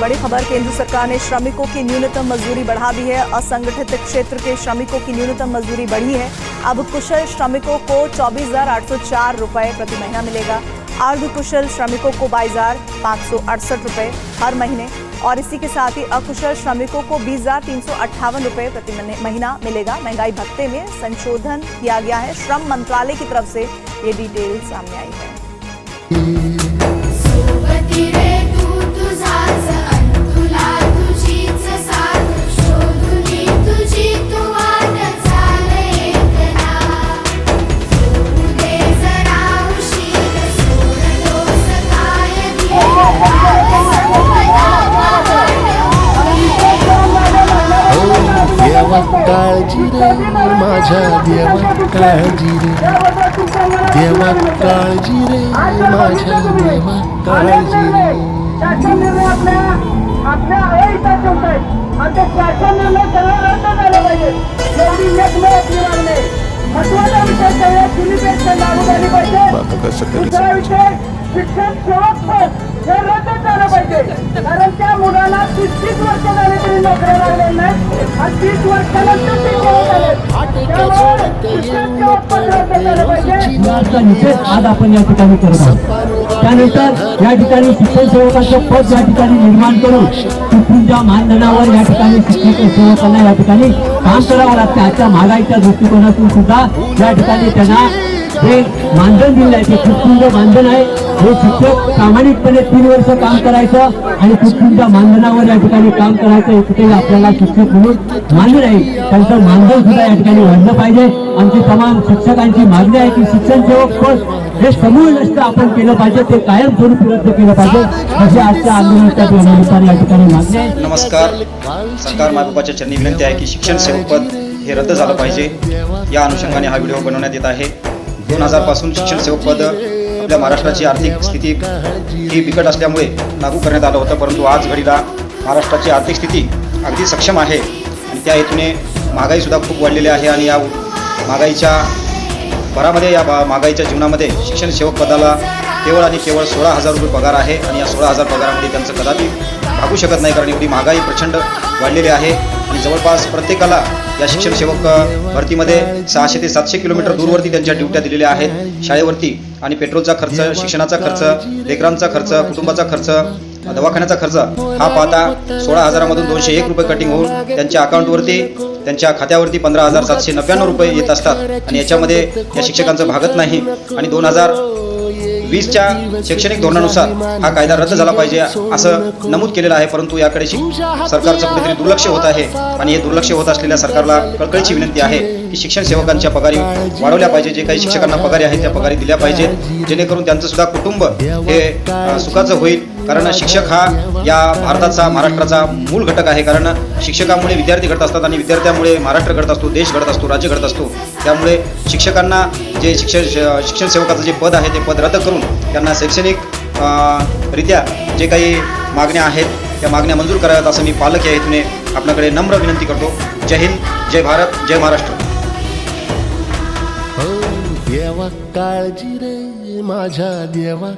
बड़ी खबर, केंद्र सरकार ने श्रमिकों की न्यूनतम मजदूरी बढ़ा दी है। असंगठित क्षेत्र के श्रमिकों की न्यूनतम मजदूरी बढ़ी है। अब कुशल श्रमिकों को चौबीस हज़ार आठ सौ चार रुपए प्रति महीना मिलेगा। अर्ध कुशल श्रमिकों को बाईस हज़ार सौ अड़सठ रुपए हर महीने और इसी के साथ ही अकुशल श्रमिकों को बीस हज़ार तीन सौ अट्ठावन रुपए प्रति महीना मिलेगा। महँगाई भत्ते में संशोधन किया गया है। श्रम मंत्रालय की तरफ़ से ये डिटेल सामने आई है। काळजी रे माझ्या देवा काळजी रे देवा काळजी रे माझ्या देवा काळजी रे आपल्या आपल्या अहिता ठेवतायत आणि ते शासन निर्णय सगळं रद्द झालं पाहिजे एवढी एकमेव आपली मागणी आहे. महत्त्वाचा विषय सगळ्या दिल्लीपेक्षा लागू झाली पाहिजे आता कसं करायचं? दुसरा विषय शिक्षण सेवक हे रद्द पाहिजे कारण त्या मुलाला तीस तीस वर्ष झाले तरी नोकऱ्या लागल्या नाहीत. आणि तीस वर्षानंतर ते आज आपण या ठिकाणी करत आहोत. त्यानंतर या ठिकाणी शिक्षण सेवकाचं पद या ठिकाणी निर्माण करून तुमच्या मानधनावर या ठिकाणी शिक्षण सेवकांना या ठिकाणी काम करावं लागतं. आजच्या महागाईच्या दृष्टिकोनातून सुद्धा या ठिकाणी त्यांना हे मानधन दिलं आहे. ते तुटपुंज मानधन आहे. हे शिक्षक प्रामाणिकपणे तीन वर्ष काम करायचं आणि तुटपुंज मानधनावर या ठिकाणी काम करायचं हे कुठेही आपल्याला शिक्षक म्हणून मान्य नाही. त्यांचं मानधन सुद्धा या ठिकाणी वाढलं पाहिजे. आमची तमाम शिक्षकांची मागणी आहे की शिक्षण सेवक पद हे समूळ नष्ट आपण केलं पाहिजे ते कायमस्वरूपी रद्द केलं पाहिजे. अशी आजच्या आंदोलनाच्या निमित्ताने या ठिकाणी मागणी आहे. नमस्कार. सरकार मायबापाच्या चरणी विनंती आहे की शिक्षण सेवक पद हे रद्द झालं पाहिजे. या अनुषंगाने हा व्हिडिओ बनवण्यात येत आहे. दोन हजारपासून शिक्षण सेवक पद आपल्या महाराष्ट्राची आर्थिक स्थिती ही बिकट असल्यामुळे लागू करण्यात आलं होतं परंतु आज घडीला महाराष्ट्राची आर्थिक स्थिती अगदी सक्षम आहे. आणि त्या हेतूने महागाईसुद्धा खूप वाढलेली आहे आणि या महागाईच्या भरामध्ये या बा- महागाईच्या जीवनामध्ये शिक्षण सेवक पदाला केवळ आणि केवळ सोळा हजार रुपये पगार आहे आणि या सोळा हजार पगारामध्ये त्यांचं कदापि भागू शकत नाही कारण एवढी महागाई प्रचंड वाढलेली आहे. आणि जवळपास प्रत्येकाला या शिक्षण सेवक भरतीमध्ये सहाशे ते सातशे किलोमीटर दूरवरती त्यांच्या ड्युट्या दिलेल्या आहेत. शाळेवरती आणि पेट्रोलचा खर्च शिक्षणाचा खर्च लेकरांचा खर्च कुटुंबाचा खर्च दवाखान्याचा खर्च हा पाहता सोळा हजारामधून दोनशे एक रुपये कटिंग होऊन त्यांच्या अकाउंटवरती त्यांच्या खात्यावरती पंधरा हजार सातशे नव्याण्णव रुपये येत असतात. आणि याच्यामध्ये या शिक्षकांचं भागत नाही. आणि दोन हजार वीसच्या शैक्षणिक धोरणानुसार हा कायदा रद्द झाला पाहिजे असं नमूद केलेलं आहे. परंतु याकडे सरकारचं कुठेतरी दुर्लक्ष होत आहे आणि हे दुर्लक्ष होत असलेल्या सरकारला कळकळीची विनंती आहे की शिक्षण सेवकांच्या पगारी वाढवल्या पाहिजे जे काही शिक्षकांना पगारी आहेत त्या पगारी दिल्या पाहिजेत. जेणेकरून त्यांचं सुद्धा कुटुंब हे सुखाचं होईल. कारण शिक्षक हा या भारताचा महाराष्ट्राचा मूळ घटक आहे. कारण शिक्षकामुळे विद्यार्थी घडत असतात आणि विद्यार्थ्यामुळे महाराष्ट्र घडत असतो देश घडत असतो राज्य घडत असतो. त्यामुळे शिक्षकांना जे शिक्षण शिक्षण सेवकाचं जे पद आहे ते पद रद्द करून त्यांना शैक्षणिक रित्या जे काही मागण्या आहेत त्या मागण्या मंजूर कराव्यात असं मी पालक या हेतूने आपल्याकडे नम्र विनंती करतो. जय हिंद जय भारत जय महाराष्ट्र. हो, देवा काळजी रे माझ्या देवा